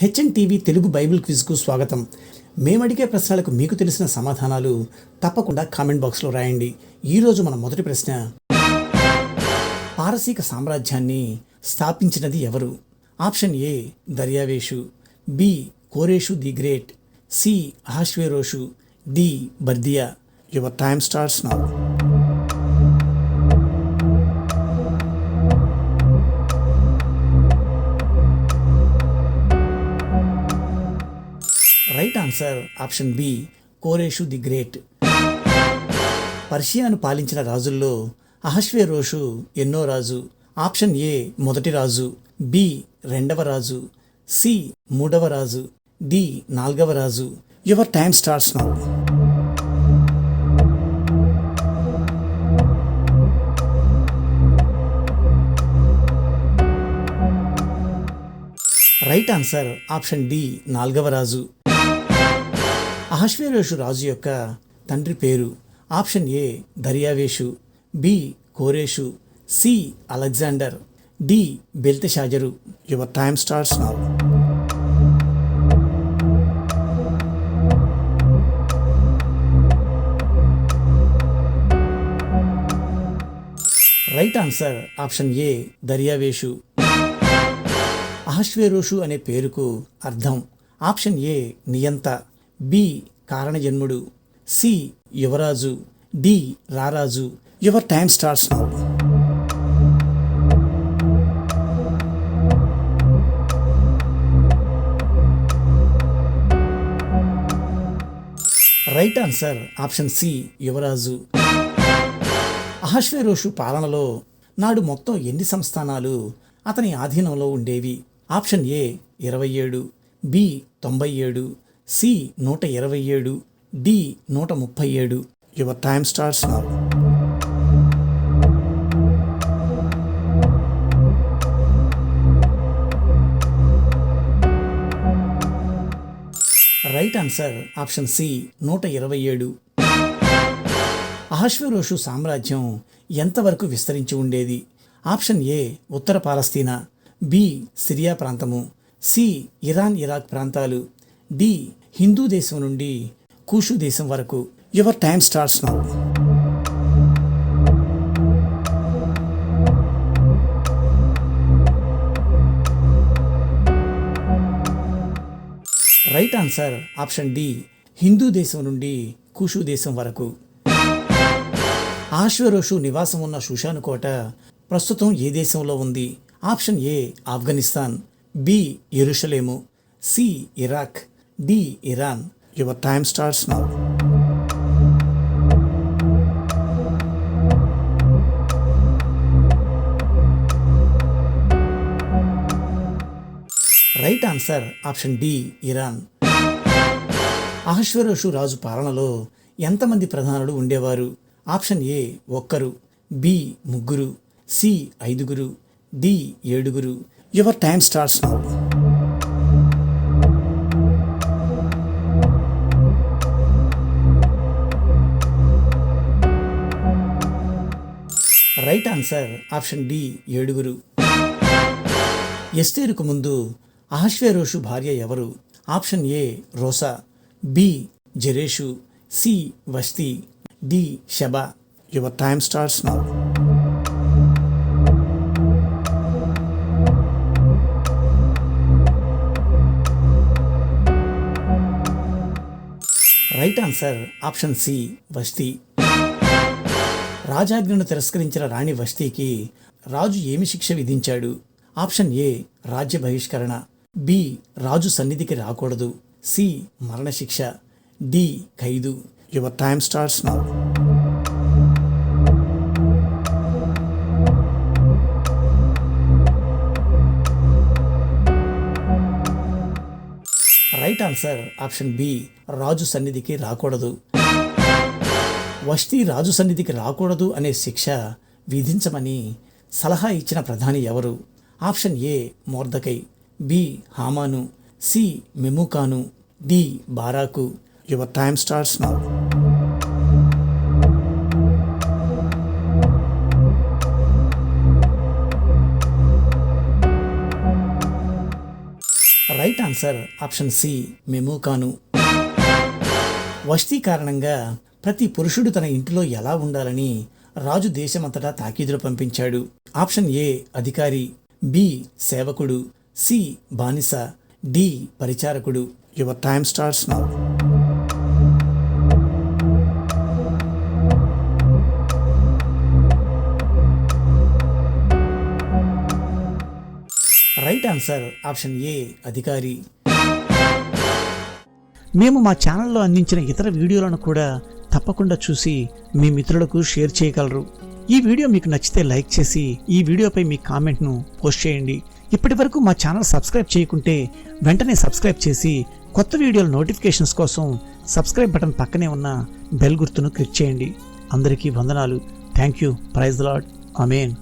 HN TV Telugu Bible క్విజ్కు స్వాగతం. మేము అడిగే ప్రశ్నలకు మీకు తెలిసిన సమాధానాలు తప్పకుండా కామెంట్ బాక్స్లో రాయండి. ఈరోజు మన మొదటి ప్రశ్న పారసీక సామ్రాజ్యాన్ని స్థాపించినది ఎవరు? ఆప్షన్ ఏ దర్యావేషు. బి కోరేషు the great. C హాష్వేరోషు D Bardiya. Your time starts now answer option B కోరేషు the great. పర్షియాను పాలించిన రాజుల్లో అహశ్వేరోషు ఎన్నో రాజు. ఆప్షన్ ఏ మొదటి రాజు. బి రెండవ రాజు. సి మూడవ రాజు. డి నాల్గవ రాజు. Your time starts now. Right answer option D నాల్గవ రాజు. అహశ్వేరోషు రాజు యొక్క తండ్రి పేరు ఆప్షన్ ఏ దర్యావేషు బి కోరేషు C Alexander D బెల్తెషాజరు. Your time starts now right answer option A దర్యావేషు. అహశ్వేరోషు అనే పేరుకు అర్థం. ఆప్షన్ ఏ నియంత. బి కారణజన్ముడు సి యువరాజు డి రారాజు your time starts now. Right answer option C యువరాజు. అహశ్వేరోషు పాలనలో నాడు మొత్తం ఎన్ని సంస్థానాలు అతని ఆధీనంలో ఉండేవి? ఆప్షన్ ఏ ఇరవై ఏడు బి తొంభై ఏడు సి నూట ఇరవై ఏడు డి నూట ముప్పై ఏడు. Your time starts now right answer option C నూట ఇరవై ఏడు. అహశ్వరోషు సామ్రాజ్యం ఎంతవరకు విస్తరించి ఉండేది? ఆప్షన్ ఏ ఉత్తర పాలస్తీనా. బి సిరియా ప్రాంతము. సి ఇరాన్ ఇరాక్ ప్రాంతాలు. డి హిందూ దేశం నుండి కూషు దేశం వరకు. Your time starts now. Right answer option D Hindu దేశం నుండి కూషు దేశం వరకు. ఆశ్వరోషు నివాసం ఉన్న షుషాను కోట ప్రస్తుతం ఏ దేశంలో ఉంది? Option A Afghanistan. బి ఎరుషలేము. C Iraq. D Iran your time starts now. Right answer option D Iran. అహశ్వరోషు రాజు పాలనలో ఎంతమంది ప్రధానులు ఉండేవారు? ఆప్షన్ ఏ ఒక్కరు. బి ముగ్గురు. సి ఐదుగురు. డి ఏడుగురు. Your time starts now. Right answer option D ఏడుగురు. ఎస్తేరుకు ముందు అహశ్వేరోషు భార్య ఎవరు? Option A Rosa. బి జెరేషు. సి వస్తి. D షబా your time starts now. Right answer option C వస్తి. రాజాజ్ఞను తిరస్కరించిన రాణి వస్తీకి రాజు ఏమి శిక్ష విధించాడు? ఆప్షన్ ఏ రాజ్య బహిష్కరణ. బి రాజు సన్నిధికి రాకూడదు. సి మరణశిక్ష డి ఖైదు. Your time starts now right answer option B రాజు సన్నిధికి రాకూడదు. వస్తీ రాజు సన్నిధికి రాకూడదు అనే శిక్ష విధించమని సలహా ఇచ్చిన ప్రధాని ఎవరు? ఆప్షన్ ఏ మోర్దకై బి హామాను సి మెముకాను D Barak. Your time starts now. Right answer option C మెముకాను. వస్తీ కారణంగా ప్రతి పురుషుడు తన ఇంటిలో ఎలా ఉండాలని రాజు దేశమంతటా తాకీదులు పంపించాడు. ఆప్షన్ ఏ అధికారి. బి సేవకుడు. సి బానిస. D పరిచారకుడు. Your time starts now. Right answer option A అధికారి. మేము మా ఛానల్లో అందించిన ఇతర వీడియోలను కూడా తప్పకుండా చూసి మీ మిత్రులకు షేర్ చేయగలరు. ఈ వీడియో మీకు నచ్చితే లైక్ చేసి ఈ వీడియోపై మీ కామెంట్ను పోస్ట్ చేయండి. ఇప్పటి వరకు మా ఛానల్ సబ్స్క్రైబ్ చేయకుంటే వెంటనే సబ్స్క్రైబ్ చేసి కొత్త వీడియోల నోటిఫికేషన్స్ కోసం సబ్స్క్రైబ్ బటన్ పక్కనే ఉన్న బెల్ గుర్తును క్లిక్ చేయండి. అందరికీ వందనాలు. Thank you. Praise Lord amen